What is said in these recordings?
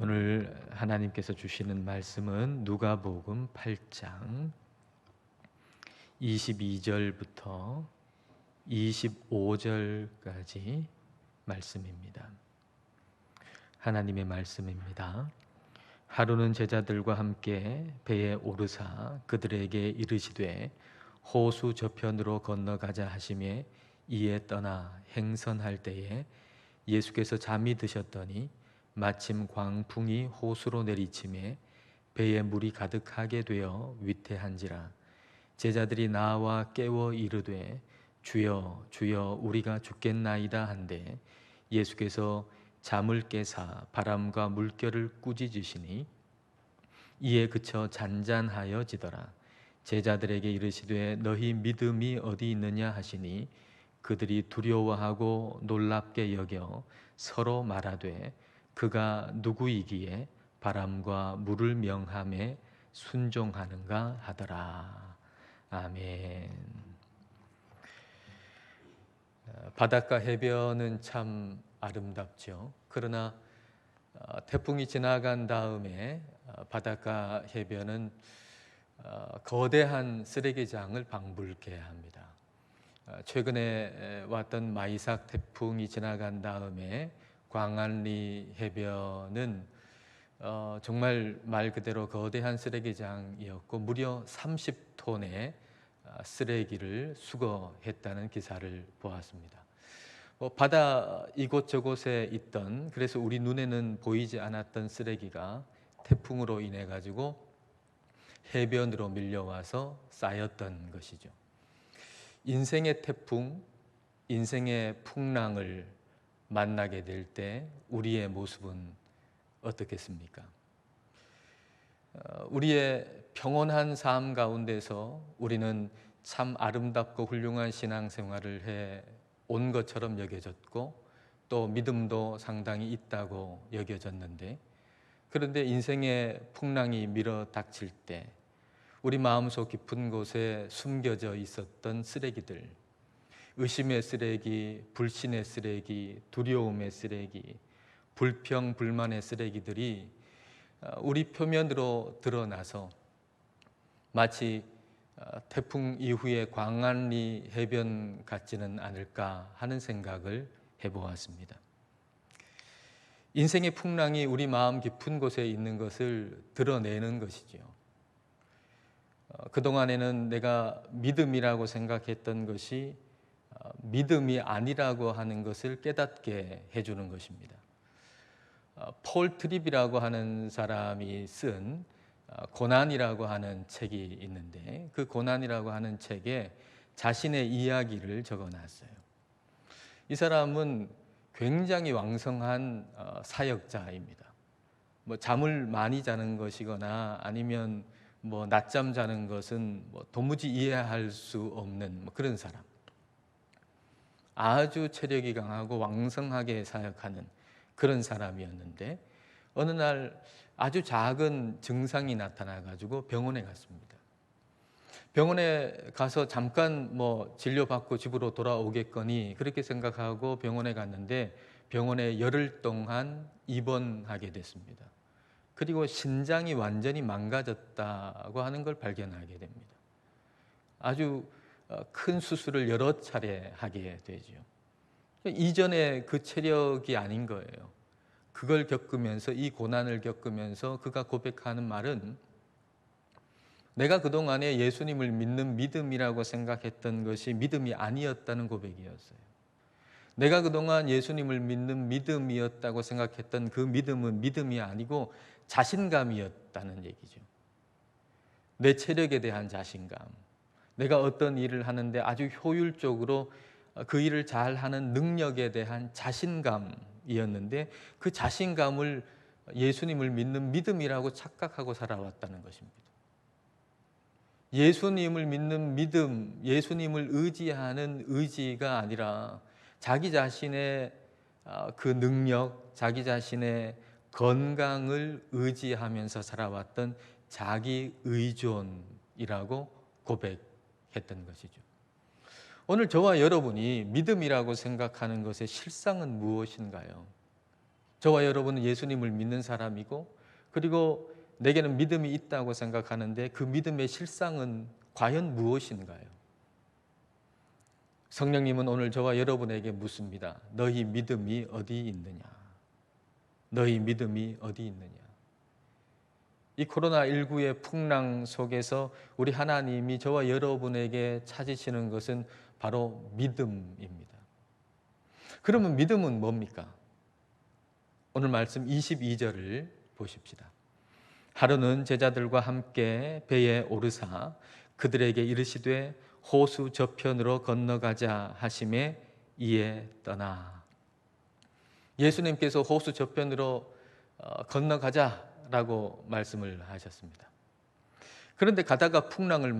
오늘 하나님께서 주시는 말씀은 누가복음 8장 22절부터 25절까지 말씀입니다. 하나님의 말씀입니다. 하루는 제자들과 함께 배에 오르사 그들에게 이르시되 호수 저편으로 건너가자 하심에 이에 떠나 행선할 때에 예수께서 잠이 드셨더니 마침 광풍이 호수로 내리침에 배에 물이 가득하게 되어 위태한지라 제자들이 나와 깨워 이르되 주여 주여 우리가 죽겠나이다 한데 예수께서 잠을 깨사 바람과 물결을 꾸짖으시니 이에 그쳐 잔잔하여지더라. 제자들에게 이르시되 너희 믿음이 어디 있느냐 하시니 그들이 두려워하고 놀랍게 여겨 서로 말하되 그가 누구이기에 바람과 물을 명함에 순종하는가 하더라. 아멘. 어, 바닷가 해변은 참 아름답죠. 그러나 어, 태풍이 지나간 다음에 어, 바닷가 해변은 거대한 쓰레기장을 방불케 합니다. 최근에 왔던 마이삭 태풍이 지나간 다음에 광안리 해변은 어, 정말 말 그대로 거대한 쓰레기장이었고 무려 30톤의 아, 쓰레기를 수거했다는 기사를 보았습니다. 뭐 바다 이곳저곳에 있던 그래서 우리 눈에는 보이지 않았던 쓰레기가 태풍으로 인해 가지고 해변으로 밀려와서 쌓였던 것이죠. 인생의 태풍, 인생의 풍랑을 만나게 될 때 우리의 모습은 어떻겠습니까? 어, 우리의 평온한 삶 가운데서 우리는 참 아름답고 훌륭한 신앙생활을 해 온 것처럼 여겨졌고 또 믿음도 상당히 있다고 여겨졌는데 그런데 인생의 풍랑이 밀어 닥칠 때 우리 마음속 깊은 곳에 숨겨져 있었던 쓰레기들 의심의 쓰레기, 불신의 쓰레기, 두려움의 쓰레기, 불평, 불만의 쓰레기들이 어, 우리 표면으로 드러나서 마치 어, 태풍 이후에 광안리 해변 같지는 않을까 하는 생각을 해보았습니다. 인생의 풍랑이 우리 마음 깊은 곳에 있는 것을 드러내는 것이지요. 어, 그동안에는 내가 믿음이라고 생각했던 것이 어, 믿음이 아니라고 하는 것을 깨닫게 해주는 것입니다. 어, 폴 트립이라고 하는 사람이 쓴 어, 고난이라고 하는 책이 있는데 그 고난이라고 하는 책에 자신의 이야기를 적어놨어요. 이 사람은 굉장히 왕성한 사역자입니다. 뭐 잠을 많이 자는 것이거나 아니면 뭐 낮잠 자는 것은 뭐 도무지 이해할 수 없는 뭐 그런 사람. 아주 체력이 강하고 왕성하게 사역하는 그런 사람이었는데 어느 날 아주 작은 증상이 나타나 가지고 병원에 갔습니다. 병원에 가서 잠깐 뭐 진료받고 집으로 돌아오겠거니 그렇게 생각하고 병원에 갔는데 병원에 열흘 동안 입원하게 됐습니다. 그리고 신장이 완전히 망가졌다고 하는 걸 발견하게 됩니다. 아주 어, 큰 수술을 여러 차례 하게 되죠. 이전에 그 체력이 아닌 거예요. 그걸 겪으면서 이 고난을 겪으면서 그가 고백하는 말은 내가 그동안에 예수님을 믿는 믿음이라고 생각했던 것이 믿음이 아니었다는 고백이었어요. 내가 그동안 예수님을 믿는 믿음이었다고 생각했던 그 믿음은 믿음이 아니고 자신감이었다는 얘기죠. 내 체력에 대한 자신감. 내가 어떤 일을 하는데 아주 효율적으로 그 일을 잘 하는 능력에 대한 자신감이었는데 그 자신감을 예수님을 믿는 믿음이라고 착각하고 살아왔다는 것입니다. 예수님을 믿는 믿음, 예수님을 의지하는 의지가 아니라 자기 자신의 아, 그 능력, 자기 자신의 건강을 의지하면서 살아왔던 자기 의존이라고 고백 했던 것이죠. 오늘 저와 여러분이 믿음이라고 생각하는 것의 실상은 무엇인가요? 저와 여러분은 예수님을 믿는 사람이고 그리고 내게는 믿음이 있다고 생각하는데 그 믿음의 실상은 과연 무엇인가요? 성령님은 오늘 저와 여러분에게 묻습니다. 너희 믿음이 어디 있느냐? 너희 믿음이 어디 있느냐? 이 코로나19의 풍랑 속에서 우리 하나님이 저와 여러분에게 찾으시는 것은 바로 믿음입니다. 그러면 믿음은 뭡니까? 오늘 말씀 22절을 보십시다. 하루는 제자들과 함께 배에 오르사 그들에게 이르시되 호수 저편으로 건너가자 하심에 이에 떠나 예수님께서 호수 저편으로 어, 건너가자 라고 말씀을 하셨습니다. 그런데 가다가 풍랑을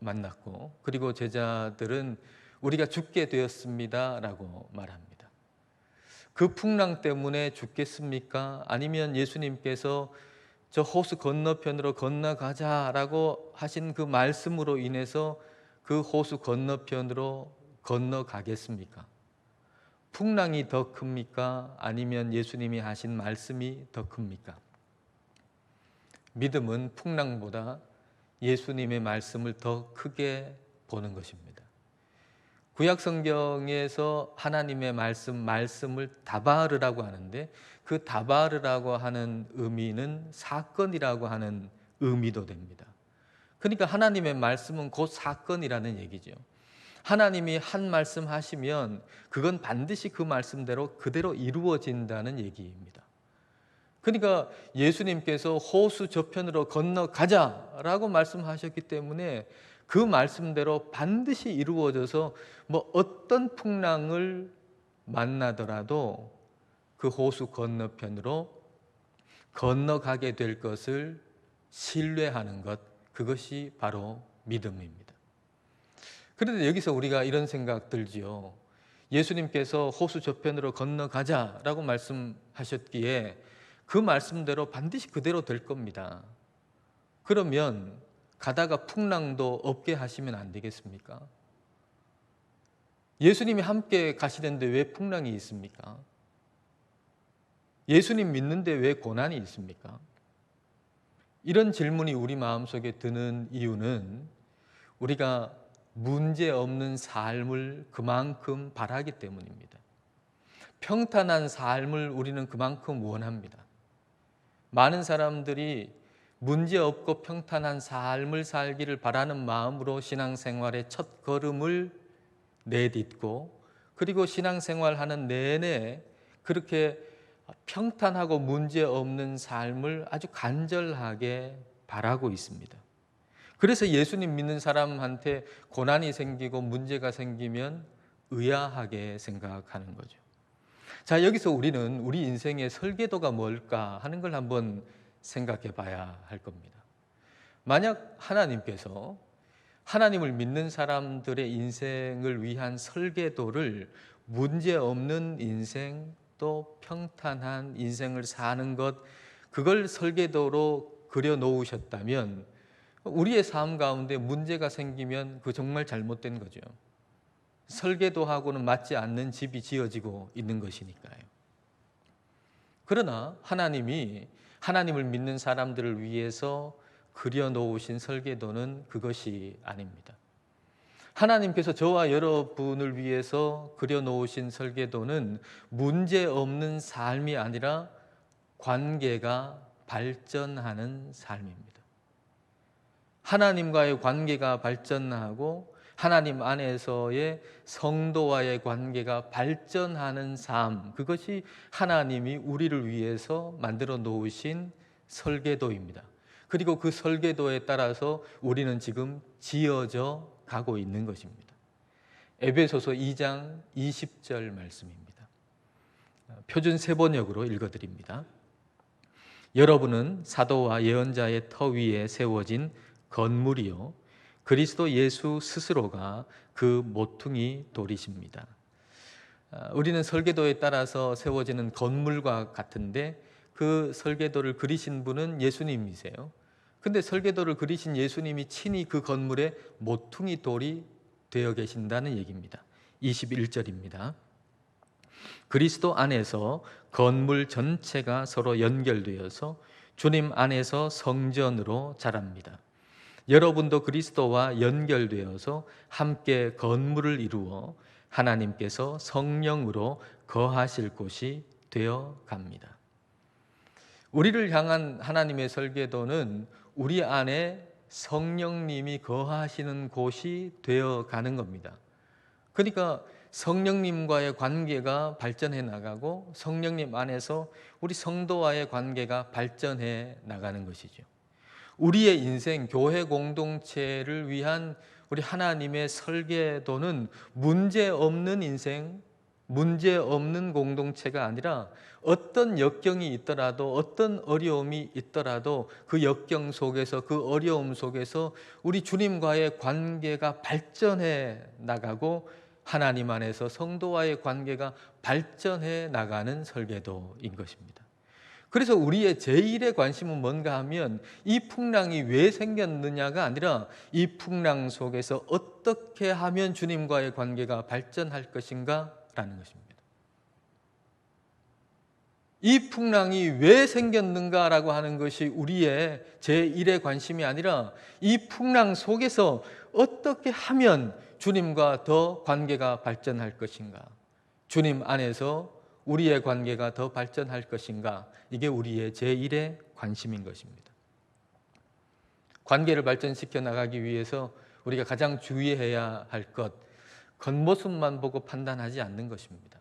만났고 그리고 제자들은 우리가 죽게 되었습니다 라고 말합니다. 그 풍랑 때문에 죽겠습니까? 아니면 예수님께서 저 호수 건너편으로 건너가자 라고 하신 그 말씀으로 인해서 그 호수 건너편으로 건너가겠습니까? 풍랑이 더 큽니까? 아니면 예수님이 하신 말씀이 더 큽니까? 믿음은 풍랑보다 예수님의 말씀을 더 크게 보는 것입니다. 구약 성경에서 하나님의 말씀 말씀을 다바르라고 하는데 그 다바르라고 하는 의미는 사건이라고 하는 의미도 됩니다. 그러니까 하나님의 말씀은 곧 사건이라는 얘기죠. 하나님이 한 말씀 하시면 그건 반드시 그 말씀대로 그대로 이루어진다는 얘기입니다. 그러니까 예수님께서 호수 저편으로 건너가자라고 말씀하셨기 때문에 그 말씀대로 반드시 이루어져서 뭐 어떤 풍랑을 만나더라도 그 호수 건너편으로 건너가게 될 것을 신뢰하는 것, 그것이 바로 믿음입니다. 그런데 여기서 우리가 이런 생각 들지요. 예수님께서 호수 저편으로 건너가자라고 말씀하셨기에 그 말씀대로 반드시 그대로 될 겁니다. 그러면 가다가 풍랑도 없게 하시면 안 되겠습니까? 예수님이 함께 가시는데 왜 풍랑이 있습니까? 예수님 믿는데 왜 고난이 있습니까? 이런 질문이 우리 마음속에 드는 이유는 우리가 문제 없는 삶을 그만큼 바라기 때문입니다. 평탄한 삶을 우리는 그만큼 원합니다. 많은 사람들이 문제 없고 평탄한 삶을 살기를 바라는 마음으로 신앙생활의 첫 걸음을 내딛고 그리고 신앙생활하는 내내 그렇게 평탄하고 문제 없는 삶을 아주 간절하게 바라고 있습니다. 그래서 예수님 믿는 사람한테 고난이 생기고 문제가 생기면 의아하게 생각하는 거죠. 자, 여기서 우리는 우리 인생의 설계도가 뭘까 하는 걸 한번 생각해 봐야 할 겁니다. 만약 하나님께서 하나님을 믿는 사람들의 인생을 위한 설계도를 문제 없는 인생 또 평탄한 인생을 사는 것 그걸 설계도로 그려 놓으셨다면 우리의 삶 가운데 문제가 생기면 그 정말 잘못된 거죠. 설계도하고는 맞지 않는 집이 지어지고 있는 것이니까요. 그러나 하나님이 하나님을 믿는 사람들을 위해서 그려놓으신 설계도는 그것이 아닙니다. 하나님께서 저와 여러분을 위해서 그려놓으신 설계도는 문제 없는 삶이 아니라 관계가 발전하는 삶입니다. 하나님과의 관계가 발전하고 하나님 안에서의 성도와의 관계가 발전하는 삶, 그것이 하나님이 우리를 위해서 만들어 놓으신 설계도입니다. 그리고 그 설계도에 따라서 우리는 지금 지어져 가고 있는 것입니다. 에베소서 2장 20절 말씀입니다. 표준 세번역으로 읽어드립니다. 여러분은 사도와 예언자의 터 위에 세워진 건물이요 그리스도 예수 스스로가 그 모퉁이 돌이십니다. 아, 우리는 설계도에 따라서 세워지는 건물과 같은데 그 설계도를 그리신 분은 예수님이세요. 근데 설계도를 그리신 예수님이 친히 그 건물의 모퉁이 돌이 되어 계신다는 얘기입니다. 21절입니다. 그리스도 안에서 건물 전체가 서로 연결되어서 주님 안에서 성전으로 자랍니다. 여러분도 그리스도와 연결되어서 함께 건물을 이루어 하나님께서 성령으로 거하실 곳이 되어 갑니다. 우리를 향한 하나님의 설계도는 우리 안에 성령님이 거하시는 곳이 되어 가는 겁니다. 그러니까 성령님과의 관계가 발전해 나가고 성령님 안에서 우리 성도와의 관계가 발전해 나가는 것이죠. 우리의 인생 교회 공동체를 위한 우리 하나님의 설계도는 문제 없는 인생, 문제 없는 공동체가 아니라 어떤 역경이 있더라도 어떤 어려움이 있더라도 그 역경 속에서 그 어려움 속에서 우리 주님과의 관계가 발전해 나가고 하나님 안에서 성도와의 관계가 발전해 나가는 설계도인 것입니다. 그래서 우리의 제일의 관심은 뭔가 하면 이 풍랑이 왜 생겼느냐가 아니라 이 풍랑 속에서 어떻게 하면 주님과의 관계가 발전할 것인가 라는 것입니다. 이 풍랑이 왜 생겼는가라고 하는 것이 우리의 제1의 관심이 아니라 이 풍랑 속에서 어떻게 하면 주님과 더 관계가 발전할 것인가? 주님 안에서 우리의 관계가 더 발전할 것인가? 이게 우리의 제1의 관심인 것입니다. 관계를 발전시켜 나가기 위해서 우리가 가장 주의해야 할 것, 겉모습만 보고 판단하지 않는 것입니다.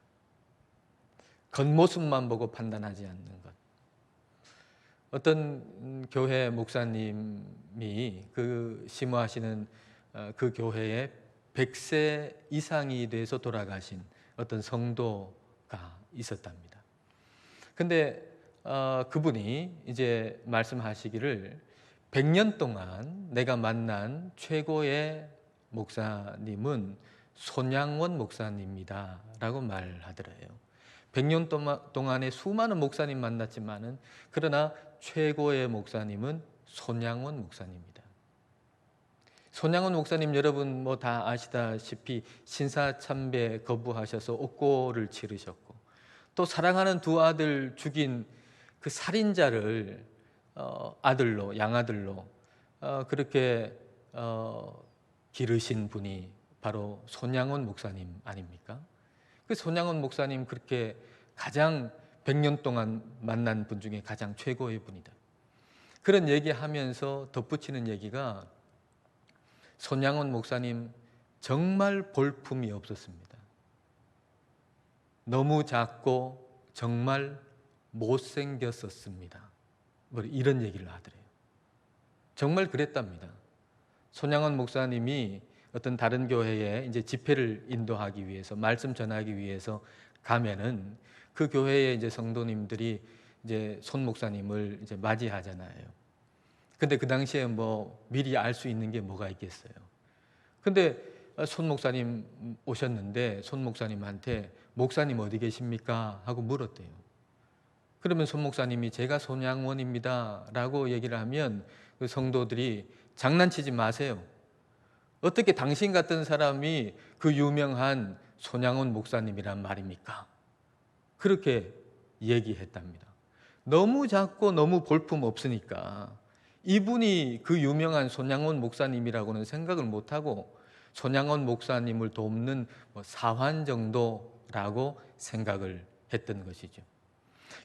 겉모습만 보고 판단하지 않는 것. 어떤 교회 목사님이 그 심호하시는 어, 그 교회에 100세 이상이 돼서 돌아가신 어떤 성도가 있었답니다. 근데 어, 그분이 이제 말씀하시기를 100년 동안 내가 만난 최고의 목사님은 손양원 목사님이다 라고 말하더래요. 100년 동안에 수많은 목사님 만났지만은 그러나 최고의 목사님은 손양원 목사님입니다. 손양원 목사님 여러분 뭐 다 아시다시피 신사참배 거부하셔서 옥고를 치르셨고 또 사랑하는 두 아들 죽인 그 살인자를 어, 아들로 양아들로 어, 그렇게 어, 기르신 분이 바로 손양원 목사님 아닙니까? 그 손양원 목사님 그렇게 가장 100년 동안 만난 분 중에 가장 최고의 분이다. 그런 얘기하면서 덧붙이는 얘기가 손양원 목사님 정말 볼품이 없었습니다. 너무 작고 정말 못생겼었습니다. 뭐 이런 얘기를 하더래요. 정말 그랬답니다. 손양원 목사님이 어떤 다른 교회에 이제 집회를 인도하기 위해서 말씀 전하기 위해서 가면은 그 교회에 이제 성도님들이 이제 손 목사님을 이제 맞이하잖아요. 근데 그 당시에 뭐 미리 알 수 있는 게 뭐가 있겠어요. 근데 손 목사님 오셨는데 손 목사님한테 목사님 어디 계십니까? 하고 물었대요. 그러면 손 목사님이 제가 손양원입니다. 라고 얘기를 하면 그 성도들이 장난치지 마세요. 어떻게 당신 같은 사람이 그 유명한 손양원 목사님이란 말입니까? 그렇게 얘기했답니다. 너무 작고 너무 볼품 없으니까 이분이 그 유명한 손양원 목사님이라고는 생각을 못하고 손양원 목사님을 돕는 뭐 사환 정도 라고 생각을 했던 것이죠.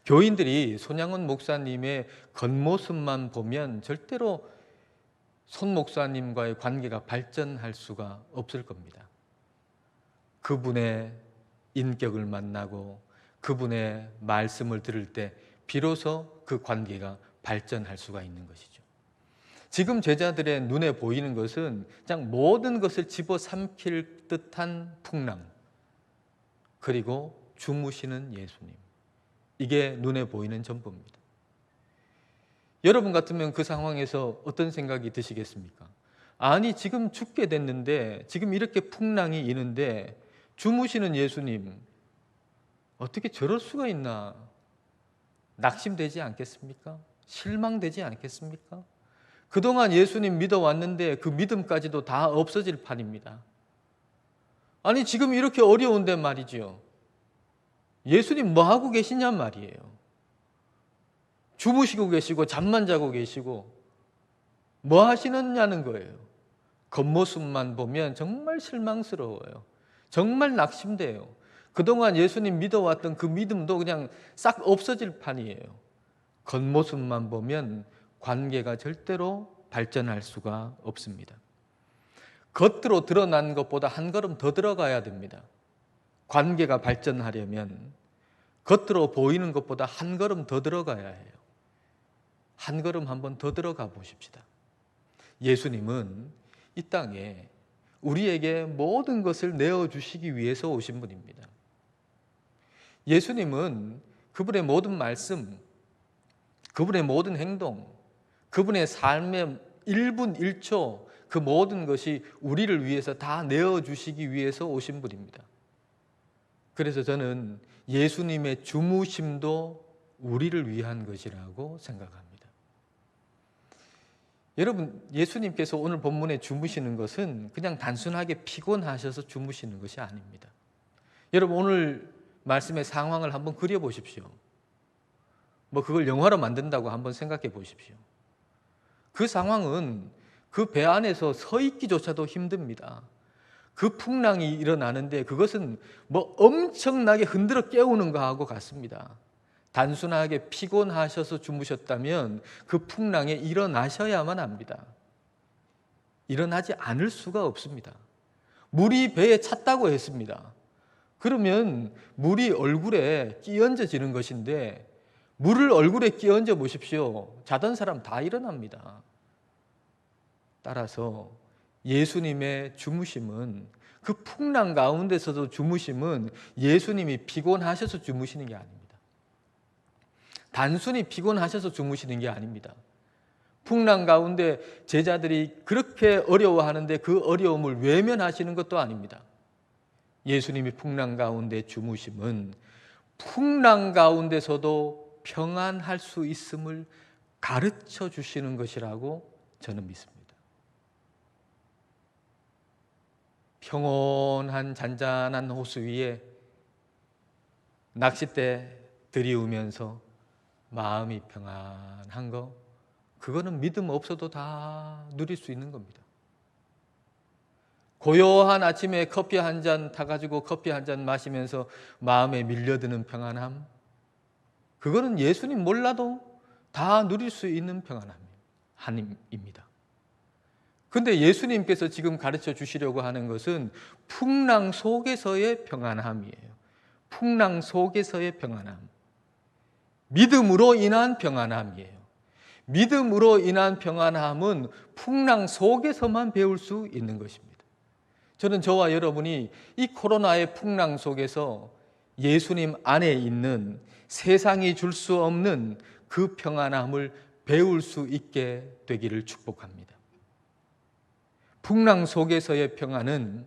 교인들이 손양원 목사님의 겉모습만 보면 절대로 손 목사님과의 관계가 발전할 수가 없을 겁니다. 그분의 인격을 만나고 그분의 말씀을 들을 때 비로소 그 관계가 발전할 수가 있는 것이죠. 지금 제자들의 눈에 보이는 것은 그냥 모든 것을 집어삼킬 듯한 풍랑, 그리고 주무시는 예수님. 이게 눈에 보이는 전부입니다. 여러분 같으면 그 상황에서 어떤 생각이 드시겠습니까? 아니, 지금 죽게 됐는데, 지금 이렇게 풍랑이 이는데, 주무시는 예수님, 어떻게 저럴 수가 있나? 낙심되지 않겠습니까? 실망되지 않겠습니까? 그동안 예수님 믿어왔는데 그 믿음까지도 다 없어질 판입니다. 아니, 지금 이렇게 어려운데 말이죠. 예수님 뭐 하고 계시냔 말이에요. 주무시고 계시고 잠만 자고 계시고 뭐 하시느냐는 거예요. 겉모습만 보면 정말 실망스러워요. 정말 낙심돼요. 그동안 예수님 믿어왔던 그 믿음도 그냥 싹 없어질 판이에요. 겉모습만 보면 관계가 절대로 발전할 수가 없습니다. 겉으로 드러난 것보다 한 걸음 더 들어가야 됩니다. 관계가 발전하려면 겉으로 보이는 것보다 한 걸음 더 들어가야 해요. 한 걸음 한 번 더 들어가 보십시다. 예수님은 이 땅에 우리에게 모든 것을 내어주시기 위해서 오신 분입니다. 예수님은 그분의 모든 말씀, 그분의 모든 행동, 그분의 삶의 1분 1초 그 모든 것이 우리를 위해서 다 내어주시기 위해서 오신 분입니다. 그래서 저는 예수님의 주무심도 우리를 위한 것이라고 생각합니다. 여러분, 예수님께서 오늘 본문에 주무시는 것은 그냥 단순하게 피곤하셔서 주무시는 것이 아닙니다. 여러분, 오늘 말씀의 상황을 한번 그려보십시오. 뭐 그걸 영화로 만든다고 한번 생각해 보십시오. 그 상황은 그 배 안에서 서 있기조차도 힘듭니다. 그 풍랑이 일어나는데 그것은 뭐 엄청나게 흔들어 깨우는 거하고 같습니다. 단순하게 피곤하셔서 주무셨다면 그 풍랑에 일어나셔야만 합니다. 일어나지 않을 수가 없습니다. 물이 배에 찼다고 했습니다. 그러면 물이 얼굴에 끼얹어지는 것인데 물을 얼굴에 끼얹어 보십시오. 자던 사람 다 일어납니다. 따라서 예수님의 주무심은 그 풍랑 가운데서도 주무심은 예수님이 피곤하셔서 주무시는 게 아닙니다. 단순히 피곤하셔서 주무시는 게 아닙니다. 풍랑 가운데 제자들이 그렇게 어려워하는데 그 어려움을 외면하시는 것도 아닙니다. 예수님이 풍랑 가운데 주무심은 풍랑 가운데서도 평안할 수 있음을 가르쳐 주시는 것이라고 저는 믿습니다. 평온한 잔잔한 호수 위에 낚싯대 들이우면서 마음이 평안한 거, 그거는 믿음 없어도 다 누릴 수 있는 겁니다. 고요한 아침에 커피 한 잔 타가지고 커피 한 잔 마시면서 마음에 밀려드는 평안함, 그거는 예수님 몰라도 다 누릴 수 있는 평안함입니다. 근데 예수님께서 지금 가르쳐 주시려고 하는 것은 풍랑 속에서의 평안함이에요. 풍랑 속에서의 평안함. 믿음으로 인한 평안함이에요. 믿음으로 인한 평안함은 풍랑 속에서만 배울 수 있는 것입니다. 저는 저와 여러분이 이 코로나의 풍랑 속에서 예수님 안에 있는 세상이 줄 수 없는 그 평안함을 배울 수 있게 되기를 축복합니다. 풍랑 속에서의 평안은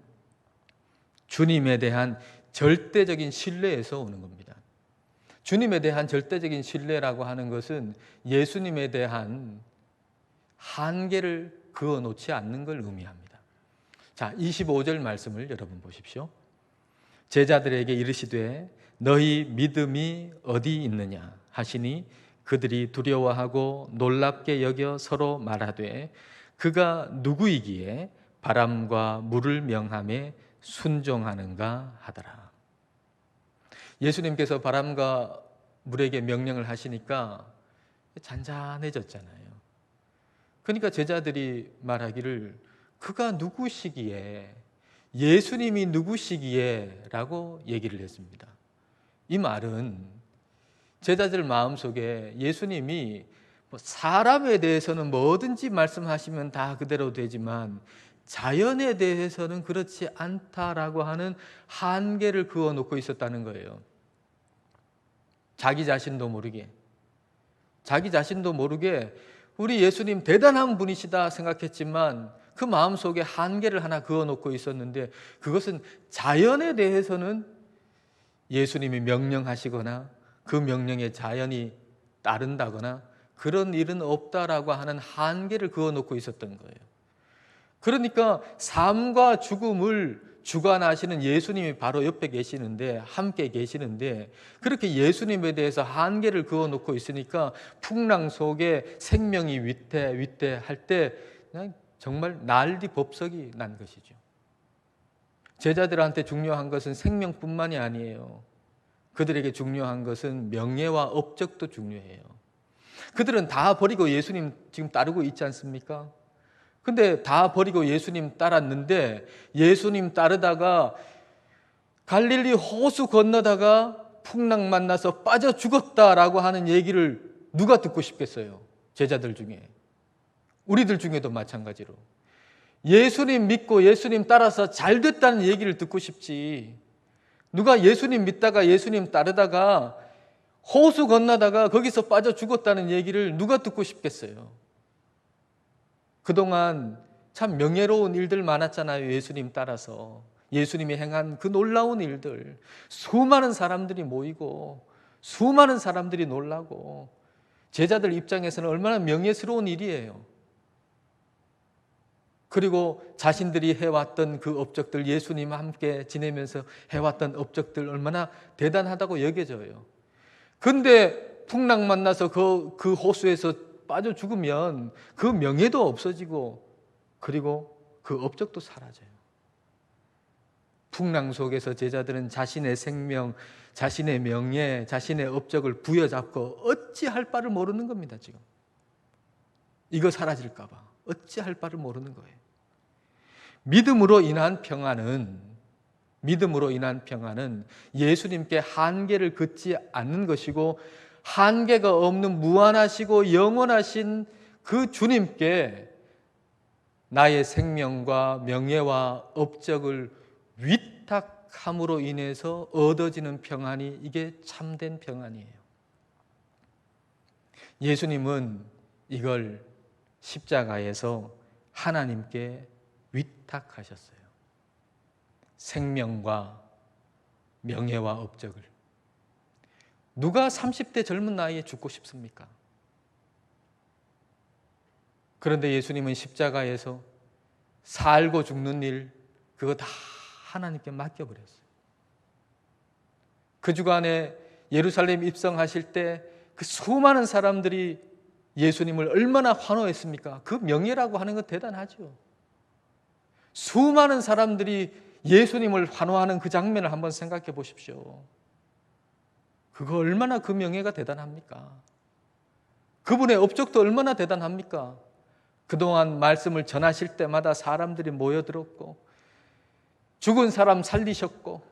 주님에 대한 절대적인 신뢰에서 오는 겁니다. 주님에 대한 절대적인 신뢰라고 하는 것은 예수님에 대한 한계를 그어 놓지 않는 걸 의미합니다. 자, 25절 말씀을 여러분 보십시오. 제자들에게 이르시되 너희 믿음이 어디 있느냐 하시니 그들이 두려워하고 놀랍게 여겨 서로 말하되 그가 누구이기에 바람과 물을 명함에 순종하는가 하더라. 예수님께서 바람과 물에게 명령을 하시니까 잔잔해졌잖아요. 그러니까 제자들이 말하기를 그가 누구시기에 예수님이 누구시기에 라고 얘기를 했습니다. 이 말은 제자들 마음속에 예수님이 뭐 사람에 대해서는 뭐든지 말씀하시면 다 그대로 되지만 자연에 대해서는 그렇지 않다라고 하는 한계를 그어 놓고 있었다는 거예요. 자기 자신도 모르게. 자기 자신도 모르게 우리 예수님 대단한 분이시다 생각했지만 그 마음 속에 한계를 하나 그어 놓고 있었는데 그것은 자연에 대해서는 예수님이 명령하시거나 그 명령에 자연이 따른다거나 그런 일은 없다라고 하는 한계를 그어 놓고 있었던 거예요. 그러니까 삶과 죽음을 주관하시는 예수님이 바로 옆에 계시는데 함께 계시는데 그렇게 예수님에 대해서 한계를 그어 놓고 있으니까 풍랑 속에 생명이 위태 위태 할 때 정말 난리 법석이 난 것이죠. 제자들한테 중요한 것은 생명뿐만이 아니에요. 그들에게 중요한 것은 명예와 업적도 중요해요. 그들은 다 버리고 예수님 지금 따르고 있지 않습니까? 근데 다 버리고 예수님 따랐는데 예수님 따르다가 갈릴리 호수 건너다가 풍랑 만나서 빠져 죽었다라고 하는 얘기를 누가 듣고 싶겠어요? 제자들 중에. 우리들 중에도 마찬가지로. 예수님 믿고 예수님 따라서 잘 됐다는 얘기를 듣고 싶지. 누가 예수님 믿다가 예수님 따르다가 호수 건너다가 거기서 빠져 죽었다는 얘기를 누가 듣고 싶겠어요? 그동안 참 명예로운 일들 많았잖아요. 예수님 따라서. 예수님이 행한 그 놀라운 일들. 수많은 사람들이 모이고, 수많은 사람들이 놀라고, 제자들 입장에서는 얼마나 명예스러운 일이에요. 그리고 자신들이 해왔던 그 업적들, 예수님과 함께 지내면서 해왔던 업적들 얼마나 대단하다고 여겨져요. 근데 풍랑 만나서 그, 그 호수에서 빠져 죽으면 그 명예도 없어지고 그리고 그 업적도 사라져요. 풍랑 속에서 제자들은 자신의 생명, 자신의 명예, 자신의 업적을 부여잡고 어찌할 바를 모르는 겁니다, 지금. 이거 사라질까봐. 어찌할 바를 모르는 거예요. 믿음으로 인한 평안은, 믿음으로 인한 평안은 예수님께 한계를 긋지 않는 것이고 한계가 없는 무한하시고 영원하신 그 주님께 나의 생명과 명예와 업적을 위탁함으로 인해서 얻어지는 평안이 이게 참된 평안이에요. 예수님은 이걸 십자가에서 하나님께 위탁하셨어요. 생명과 명예와 업적을. 누가 30대 젊은 나이에 죽고 싶습니까? 그런데 예수님은 십자가에서 살고 죽는 일, 그거 다 하나님께 맡겨버렸어요. 그 주간에 예루살렘 입성하실 때 그 수많은 사람들이 예수님을 얼마나 환호했습니까? 그 명예라고 하는 건 대단하죠. 수많은 사람들이 예수님을 환호하는 그 장면을 한번 생각해 보십시오. 그거 얼마나 그 명예가 대단합니까? 그분의 업적도 얼마나 대단합니까? 그동안 말씀을 전하실 때마다 사람들이 모여들었고, 죽은 사람 살리셨고,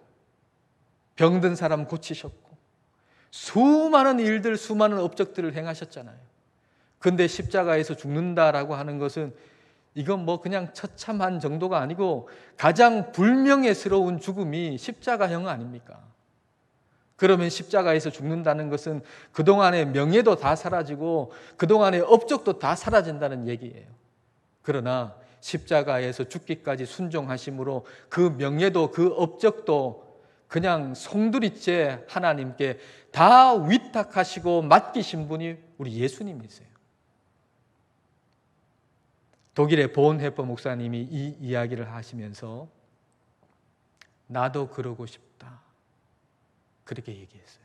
병든 사람 고치셨고, 수많은 일들, 수많은 업적들을 행하셨잖아요. 근데 십자가에서 죽는다라고 하는 것은 이건 뭐 그냥 처참한 정도가 아니고 가장 불명예스러운 죽음이 십자가형 아닙니까? 그러면 십자가에서 죽는다는 것은 그동안의 명예도 다 사라지고 그동안의 업적도 다 사라진다는 얘기예요. 그러나 십자가에서 죽기까지 순종하심으로 그 명예도 그 업적도 그냥 송두리째 하나님께 다 위탁하시고 맡기신 분이 우리 예수님이세요. 독일의 보온헤퍼 목사님이 이 이야기를 하시면서 나도 그러고 싶다. 그렇게 얘기했어요.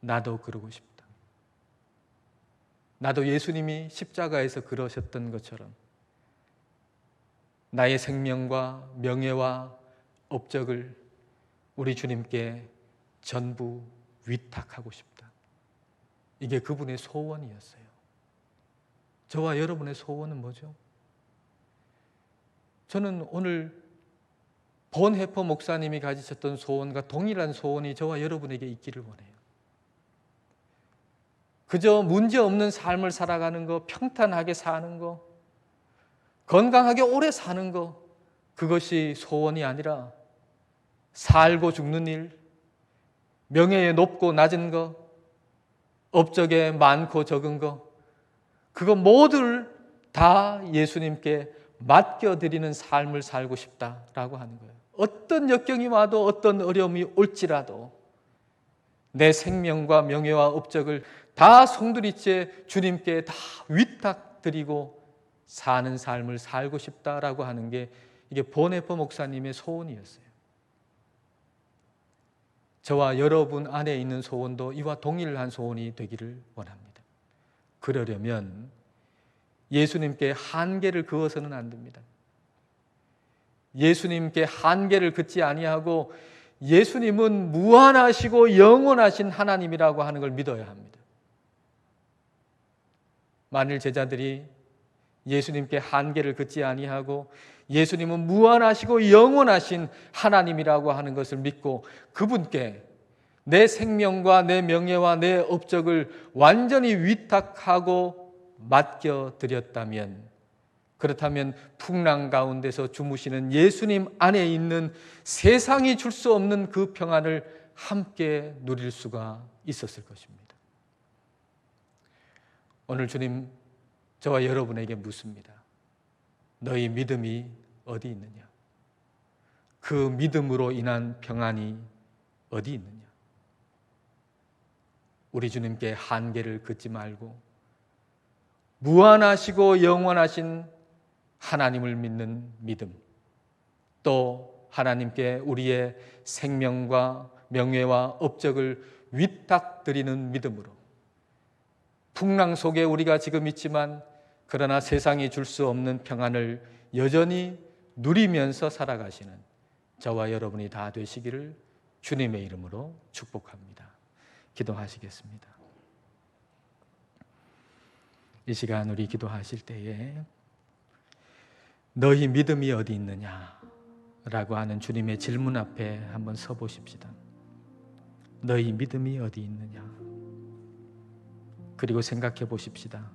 나도 그러고 싶다. 나도 예수님이 십자가에서 그러셨던 것처럼 나의 생명과 명예와 업적을 우리 주님께 전부 위탁하고 싶다. 이게 그분의 소원이었어요. 저와 여러분의 소원은 뭐죠? 저는 오늘 본해퍼 목사님이 가지셨던 소원과 동일한 소원이 저와 여러분에게 있기를 원해요. 그저 문제 없는 삶을 살아가는 거, 평탄하게 사는 거, 건강하게 오래 사는 거, 그것이 소원이 아니라 살고 죽는 일, 명예에 높고 낮은 거, 업적에 많고 적은 거, 그거 모두를 다 예수님께 맡겨드리는 삶을 살고 싶다라고 하는 거예요. 어떤 역경이 와도 어떤 어려움이 올지라도 내 생명과 명예와 업적을 다 송두리째 주님께 다 위탁드리고 사는 삶을 살고 싶다라고 하는 게 이게 보네퍼 목사님의 소원이었어요. 저와 여러분 안에 있는 소원도 이와 동일한 소원이 되기를 원합니다. 그러려면 예수님께 한계를 그어서는 안 됩니다. 예수님께 한계를 긋지 아니하고 예수님은 무한하시고 영원하신 하나님이라고 하는 걸 믿어야 합니다. 만일 제자들이 예수님께 한계를 긋지 아니하고 예수님은 무한하시고 영원하신 하나님이라고 하는 것을 믿고 그분께 내 생명과 내 명예와 내 업적을 완전히 위탁하고 맡겨 드렸다면 그렇다면 풍랑 가운데서 주무시는 예수님 안에 있는 세상이 줄 수 없는 그 평안을 함께 누릴 수가 있었을 것입니다. 오늘 주님 저와 여러분에게 묻습니다. 너희 믿음이 어디 있느냐? 그 믿음으로 인한 평안이 어디 있느냐? 우리 주님께 한계를 긋지 말고 무한하시고 영원하신 하나님을 믿는 믿음, 또 하나님께 우리의 생명과 명예와 업적을 위탁드리는 믿음으로 풍랑 속에 우리가 지금 있지만 그러나 세상이 줄 수 없는 평안을 여전히 누리면서 살아가시는 저와 여러분이 다 되시기를 주님의 이름으로 축복합니다. 기도하시겠습니다. 이 시간 우리 기도하실 때에 너희 믿음이 어디 있느냐? 라고 하는 주님의 질문 앞에 한번 서 보십시다. 너희 믿음이 어디 있느냐? 그리고 생각해 보십시다.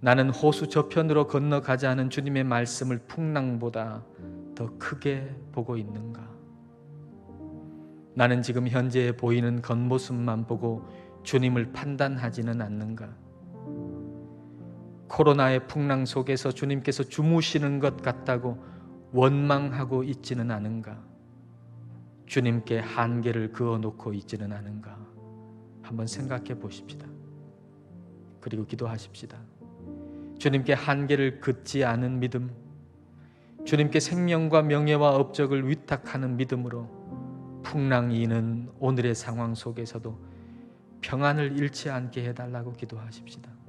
나는 호수 저편으로 건너가자는 주님의 말씀을 풍랑보다 더 크게 보고 있는가? 나는 지금 현재 보이는 겉모습만 보고 주님을 판단하지는 않는가? 코로나의 풍랑 속에서 주님께서 주무시는 것 같다고 원망하고 있지는 않은가? 주님께 한계를 그어 놓고 있지는 않은가? 한번 생각해 보십시다. 그리고 기도하십시다. 주님께 한계를 긋지 않은 믿음, 주님께 생명과 명예와 업적을 위탁하는 믿음으로 풍랑이 있는 오늘의 상황 속에서도 평안을 잃지 않게 해달라고 기도하십시다.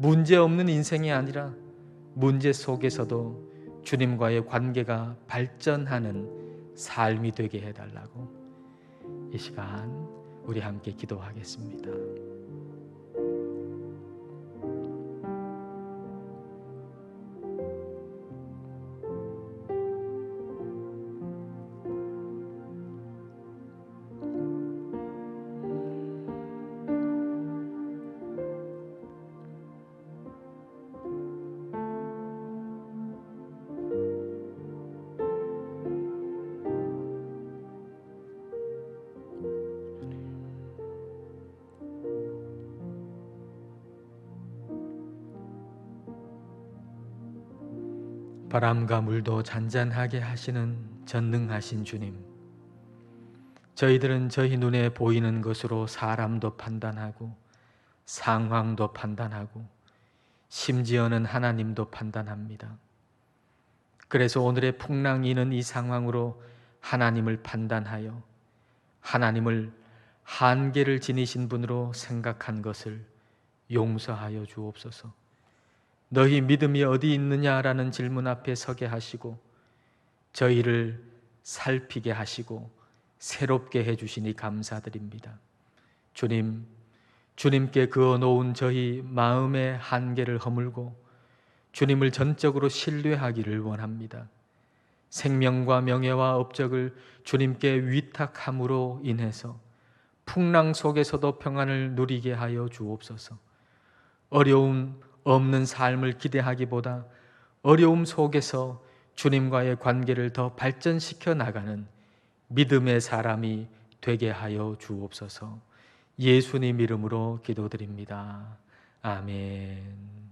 문제 없는 인생이 아니라 문제 속에서도 주님과의 관계가 발전하는 삶이 되게 해달라고 이 시간 우리 함께 기도하겠습니다. 바람과 물도 잔잔하게 하시는 전능하신 주님. 저희들은 저희 눈에 보이는 것으로 사람도 판단하고 상황도 판단하고 심지어는 하나님도 판단합니다. 그래서 오늘의 풍랑이 있는 이 상황으로 하나님을 판단하여 하나님을 한계를 지니신 분으로 생각한 것을 용서하여 주옵소서. 너희 믿음이 어디 있느냐라는 질문 앞에 서게 하시고 저희를 살피게 하시고 새롭게 해 주시니 감사드립니다. 주님, 주님께 그어 놓은 저희 마음의 한계를 허물고 주님을 전적으로 신뢰하기를 원합니다. 생명과 명예와 업적을 주님께 위탁함으로 인해서 풍랑 속에서도 평안을 누리게 하여 주옵소서. 어려움 없는 삶을 기대하기보다 어려움 속에서 주님과의 관계를 더 발전시켜 나가는 믿음의 사람이 되게 하여 주옵소서. 예수님 이름으로 기도드립니다. 아멘.